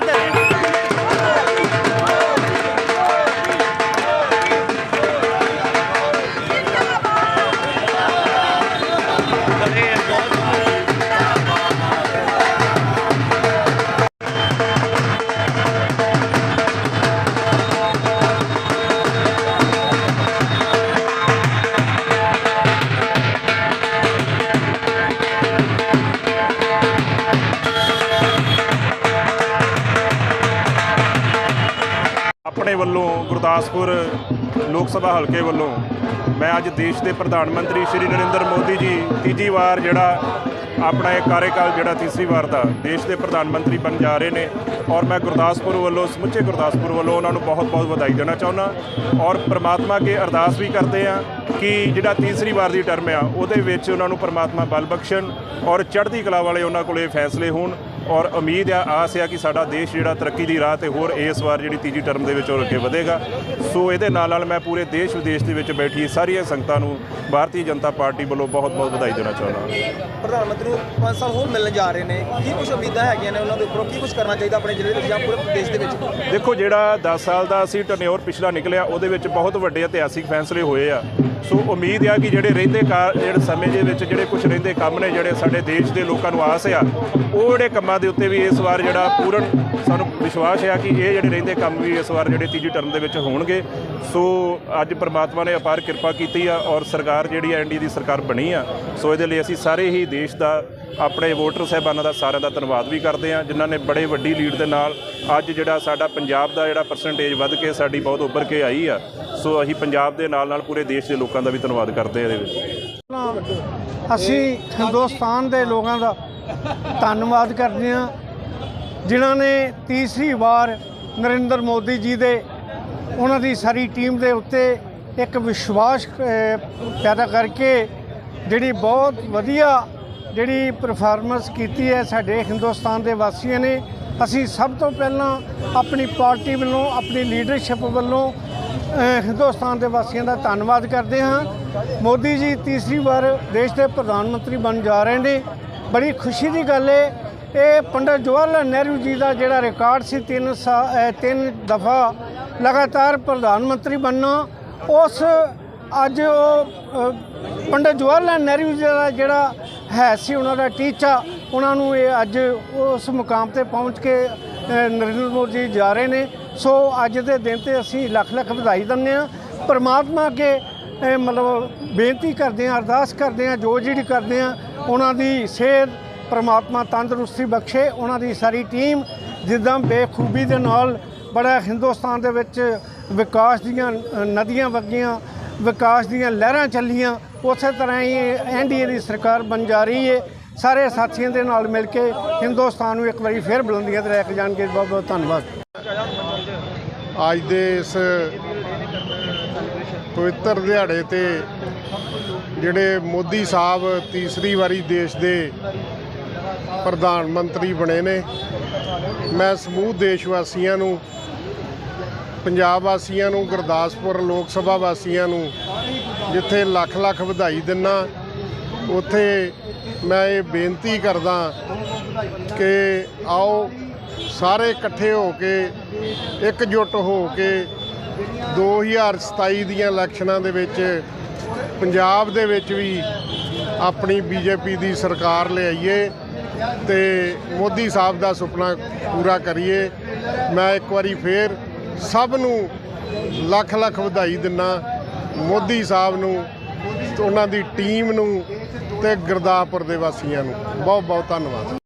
with us. ਆਪਣੇ ਵੱਲੋਂ ਗੁਰਦਾਸਪੁਰ ਲੋਕ ਸਭਾ ਹਲਕੇ ਵੱਲੋਂ ਮੈਂ ਅੱਜ ਦੇਸ਼ ਦੇ ਪ੍ਰਧਾਨ ਮੰਤਰੀ ਸ਼੍ਰੀ ਨਰਿੰਦਰ ਮੋਦੀ ਜੀ ਤੀਜੀ ਵਾਰ ਜਿਹੜਾ ਆਪਣਾ ਇਹ ਕਾਰਜਕਾਲ ਜਿਹੜਾ ਤੀਸਰੀ ਵਾਰ ਦਾ ਦੇਸ਼ ਦੇ ਪ੍ਰਧਾਨ ਮੰਤਰੀ ਬਣ ਜਾ ਰਹੇ ਨੇ ਔਰ ਮੈਂ ਗੁਰਦਾਸਪੁਰ ਵੱਲੋਂ, ਸਮੁੱਚੇ ਗੁਰਦਾਸਪੁਰ ਵੱਲੋਂ ਉਹਨਾਂ ਨੂੰ ਬਹੁਤ-ਬਹੁਤ ਵਧਾਈ ਦੇਣਾ ਚਾਹੁੰਦਾ ਔਰ ਪ੍ਰਮਾਤਮਾ ਅੱਗੇ ਅਰਦਾਸ ਵੀ ਕਰਦੇ ਆ ਕਿ ਜਿਹੜਾ ਤੀਸਰੀ ਵਾਰ ਦੀ ਟਰਮ ਆ, ਉਹਦੇ ਵਿੱਚ ਉਹਨਾਂ ਨੂੰ ਪ੍ਰਮਾਤਮਾ ਬਲ ਬਖਸ਼ਣ ਔਰ ਚੜ੍ਹਦੀ ਕਲਾ ਵਾਲੇ ਉਹਨਾਂ ਕੋਲੇ ਫੈਸਲੇ ਹੋਣ ਔਰ ਉਮੀਦ ਆ ਆਸ ਆ ਕਿ ਸਾਡਾ ਦੇਸ਼ ਜਿਹੜਾ ਤਰੱਕੀ ਦੀ ਰਾਹ ਤੇ ਹੋਰ ਇਸ ਵਾਰ ਜਿਹੜੀ ਤੀਜੀ ਟਰਮ ਦੇ ਵਿੱਚ ਉਹ ਅੱਗੇ ਵਧੇਗਾ। ਸੋ ਇਹਦੇ ਨਾਲ ਨਾਲ ਮੈਂ ਪੂਰੇ ਦੇਸ਼ ਵਿਦੇਸ਼ ਦੇ ਵਿੱਚ ਬੈਠੀ ਸਾਰੀਆਂ ਸੰਗਤਾਂ ਨੂੰ ਭਾਰਤੀ ਜਨਤਾ ਪਾਰਟੀ ਵੱਲੋਂ ਬਹੁਤ-ਬਹੁਤ ਵਧਾਈ ਦੇਣਾ ਚਾਹੁੰਦਾ ਪ੍ਰਧਾਨ ਮੰਤਰੀ ਨੂੰ 5 ਸਾਲ ਹੋਰ ਮਿਲਣ ਜਾ ਰਹੇ ਨੇ। ਕੀ ਕੁਝ ਉਮੀਦਾਂ ਹੈਗੀਆਂ ਨੇ ਉਹਨਾਂ ਦੇ ਉੱਪਰੋਂ? ਕੀ ਕੁਝ ਕਰਨਾ ਚਾਹੀਦਾ ਆਪਣੇ ਜ਼ਿਲ੍ਹੇ ਵਿੱਚ ਜਾਂ ਪੂਰੇ ਦੇਸ਼ ਦੇ ਵਿੱਚ? ਦੇਖੋ ਜਿਹੜਾ 10 ਸਾਲ ਦਾ ਅਸੀਂ ਟਰਨਿਓਰ ਪਿਛਲਾ ਨਿਕਲਿਆ ਉਹਦੇ ਵਿੱਚ ਬਹੁਤ ਵੱਡੇ ਇਤਿਹਾਸਿਕ ਫੈਸਲੇ ਹੋਏ ਆ। ਸੋ ਉਮੀਦ ਆ ਕਿ ਜਿਹੜੇ ਰਹਿੰਦੇ ਕਾਰ ਜਿਹੜੇ ਸਮੇਂ ਦੇ ਵਿੱਚ ਜਿਹੜੇ ਕੁਝ ਰਹਿੰਦੇ ਕੰਮ ਨੇ ਜਿਹੜੇ ਸਾਡੇ ਦੇਸ਼ ਦੇ ਲੋਕਾਂ ਨੂੰ ਆਸ ਆ ਉਹ ਜਿਹੜੇ ਕੰਮਾਂ ਦੇ ਉੱਤੇ ਵੀ ਇਸ ਵਾਰ ਜਿਹੜਾ ਪੂਰਨ ਸਾਨੂੰ ਵਿਸ਼ਵਾਸ ਆ ਕਿ ਇਹ ਜਿਹੜੇ ਰਹਿੰਦੇ ਕੰਮ ਵੀ ਇਸ ਵਾਰ ਜਿਹੜੇ ਤੀਜੀ ਟਰਮ ਦੇ ਵਿੱਚ ਹੋਣਗੇ। ਸੋ ਅੱਜ ਪ੍ਰਮਾਤਮਾ ਨੇ ਅਪਾਰ ਕਿਰਪਾ ਕੀਤੀ ਆ ਔਰ ਸਰਕਾਰ ਜਿਹੜੀ ਐਨਡੀ ਦੀ ਸਰਕਾਰ ਬਣੀ ਆ, ਸੋ ਇਹਦੇ ਲਈ ਅਸੀਂ ਸਾਰੇ ਹੀ ਦੇਸ਼ ਦਾ, ਆਪਣੇ ਵੋਟਰ ਸਾਹਿਬਾਨਾਂ ਦਾ ਸਾਰਿਆਂ ਦਾ ਧੰਨਵਾਦ ਵੀ ਕਰਦੇ ਆ, ਜਿਨ੍ਹਾਂ ਨੇ ਬੜੇ ਵੱਡੀ ਲੀਡ ਦੇ ਨਾਲ ਅੱਜ ਜਿਹੜਾ ਸਾਡਾ ਪੰਜਾਬ ਦਾ ਜਿਹੜਾ ਪਰਸੈਂਟੇਜ ਵੱਧ ਕੇ ਸਾਡੀ ਬਹੁਤ ਉੱਭਰ ਕੇ ਆਈ ਆ। ਸੋ ਅਸੀਂ ਪੰਜਾਬ ਦੇ ਨਾਲ ਨਾਲ ਪੂਰੇ ਦੇਸ਼ ਦੇ ਲੋਕਾਂ ਦਾ ਵੀ ਧੰਨਵਾਦ ਕਰਦੇ ਆ ਇਹਦੇ ਵਿੱਚ। ਅਸੀਂ ਹਿੰਦੁਸਤਾਨ ਦੇ ਲੋਕਾਂ ਦਾ ਧੰਨਵਾਦ ਕਰਦੇ ਹਾਂ ਜਿਨ੍ਹਾਂ ਨੇ ਤੀਸਰੀ ਵਾਰ ਨਰਿੰਦਰ ਮੋਦੀ ਜੀ ਦੇ ਉਹਨਾਂ ਦੀ ਸਾਰੀ ਟੀਮ ਦੇ ਉੱਤੇ ਇੱਕ ਵਿਸ਼ਵਾਸ ਪੈਦਾ ਕਰਕੇ ਜਿਹੜੀ ਬਹੁਤ ਵਧੀਆ ਜਿਹੜੀ ਪਰਫਾਰਮੈਂਸ ਕੀਤੀ ਹੈ ਸਾਡੇ ਹਿੰਦੁਸਤਾਨ ਦੇ ਵਾਸੀਆਂ ਨੇ, ਅਸੀਂ ਸਭ ਤੋਂ ਪਹਿਲਾਂ ਆਪਣੀ ਪਾਰਟੀ ਵੱਲੋਂ, ਆਪਣੀ ਲੀਡਰਸ਼ਿਪ ਵੱਲੋਂ ਹਿੰਦੁਸਤਾਨ ਦੇ ਵਾਸੀਆਂ ਦਾ ਧੰਨਵਾਦ ਕਰਦੇ ਹਾਂ। ਮੋਦੀ ਜੀ ਤੀਸਰੀ ਵਾਰ ਦੇਸ਼ ਦੇ ਪ੍ਰਧਾਨ ਮੰਤਰੀ ਬਣ ਜਾ ਰਹੇ ਨੇ। ਬੜੀ ਖੁਸ਼ੀ ਦੀ ਗੱਲ ਹੈ ਇਹ ਪੰਡਤ ਜਵਾਹਰ ਲਾਲ ਨਹਿਰੂ ਜੀ ਦਾ ਜਿਹੜਾ ਰਿਕਾਰਡ ਸੀ ਤਿੰਨ ਸਾ ਤਿੰਨ ਦਫਾ ਲਗਾਤਾਰ ਪ੍ਰਧਾਨ ਮੰਤਰੀ ਬਣਨਾ ਉਸ ਅੱਜ ਉਹ ਅਹ, ਪੰਡਤ ਜਵਾਹਰ ਲਾਲ ਨਹਿਰੂ ਜੀ ਦਾ ਜਿਹੜਾ ਹੈ ਸੀ ਉਹਨਾਂ ਦਾ ਟੀਚਾ ਉਹਨਾਂ ਨੂੰ ਇਹ ਅੱਜ ਉਸ ਮੁਕਾਮ ਤੇ ਪਹੁੰਚ ਕੇ ਨਰਿੰਦਰ ਮੋਦੀ ਜੀ ਜਾ ਰਹੇ ਨੇ। ਸੋ ਅੱਜ ਦੇ ਦਿਨ ਤੇ ਅਸੀਂ ਲੱਖ ਲੱਖ ਵਧਾਈ ਦਿੰਦੇ ਹਾਂ। ਪਰਮਾਤਮਾ ਅੱਗੇ ਇਹ ਮਤਲਬ ਬੇਨਤੀ ਕਰਦੇ ਹਾਂ, ਅਰਦਾਸ ਕਰਦੇ ਹਾਂ, ਜੋ ਜਿਹੜੀ ਕਰਦੇ ਹਾਂ, ਉਹਨਾਂ ਦੀ ਸਿਹਤ, ਪਰਮਾਤਮਾ ਤੰਦਰੁਸਤੀ ਬਖਸ਼ੇ, ਉਹਨਾਂ ਦੀ ਸਾਰੀ ਟੀਮ ਜਿੱਦਾਂ ਬੇਖੂਬੀ ਦੇ ਨਾਲ ਬੜਾ ਹਿੰਦੁਸਤਾਨ ਦੇ ਵਿੱਚ ਵਿਕਾਸ ਦੀਆਂ ਨਦੀਆਂ ਵਗੀਆਂ, ਵਿਕਾਸ ਦੀਆਂ ਲਹਿਰਾਂ ਚੱਲੀਆਂ, ਉਸੇ ਤਰ੍ਹਾਂ ਹੀ ਐਨਡੀਏ ਦੀ ਸਰਕਾਰ ਬਣ ਜਾ ਰਹੀ ਹੈ ਸਾਰੇ ਸਾਥੀਆਂ ਦੇ ਨਾਲ ਮਿਲ ਕੇ ਹਿੰਦੁਸਤਾਨ ਨੂੰ ਇੱਕ ਵਾਰੀ ਫਿਰ ਬੁਲੰਦੀਆਂ ਤੇ ਲੈ ਕੇ ਜਾਣਗੇ। ਬਹੁਤ ਬਹੁਤ ਧੰਨਵਾਦ। ਅੱਜ ਦੇ ਇਸ ਪਵਿੱਤਰ ਦਿਹਾੜੇ ਤੇ ਜਿਹੜੇ ਮੋਦੀ ਸਾਹਿਬ ਤੀਸਰੀ ਵਾਰੀ ਦੇਸ਼ ਦੇ ਪ੍ਰਧਾਨ ਮੰਤਰੀ ਬਣੇ ਨੇ, ਮੈਂ ਸਮੂਹ ਦੇਸ਼ ਵਾਸੀਆਂ ਨੂੰ, ਪੰਜਾਬ ਵਾਸੀਆਂ ਨੂੰ, ਗੁਰਦਾਸਪੁਰ ਲੋਕ ਸਭਾ ਵਾਸੀਆਂ ਨੂੰ ਜਿੱਥੇ ਲੱਖ ਲੱਖ ਵਧਾਈ ਦਿੰਨਾ, ਉੱਥੇ ਮੈਂ ਇਹ ਬੇਨਤੀ ਕਰਦਾ ਕਿ ਆਓ ਸਾਰੇ ਇਕੱਠੇ ਹੋ ਕੇ, ਇਕਜੁੱਟ ਹੋ ਕੇ 2027 ਦੀਆਂ ਇਲੈਕਸ਼ਨਾਂ ਦੇ ਵਿੱਚ ਪੰਜਾਬ ਦੇ ਵਿੱਚ ਵੀ ਆਪਣੀ ਬੀਜੇਪੀ ਦੀ ਸਰਕਾਰ ਲਿਆਈਏ ਤੇ ਮੋਦੀ ਸਾਹਿਬ ਦਾ ਸੁਪਨਾ ਪੂਰਾ ਕਰੀਏ। ਮੈਂ ਇੱਕ ਵਾਰੀ ਫੇਰ ਸਭ ਨੂੰ ਲੱਖ ਲੱਖ ਵਧਾਈ ਦਿੰਨਾ। ਮੋਦੀ ਸਾਹਿਬ ਨੂੰ ਉਹਨਾਂ ਦੀ ਟੀਮ ਨੂੰ ਤੇ ਗੁਰਦਾਸਪੁਰ ਦੇ ਵਾਸੀਆਂ ਨੂੰ। ਬਹੁਤ ਬਹੁਤ ਧੰਨਵਾਦ।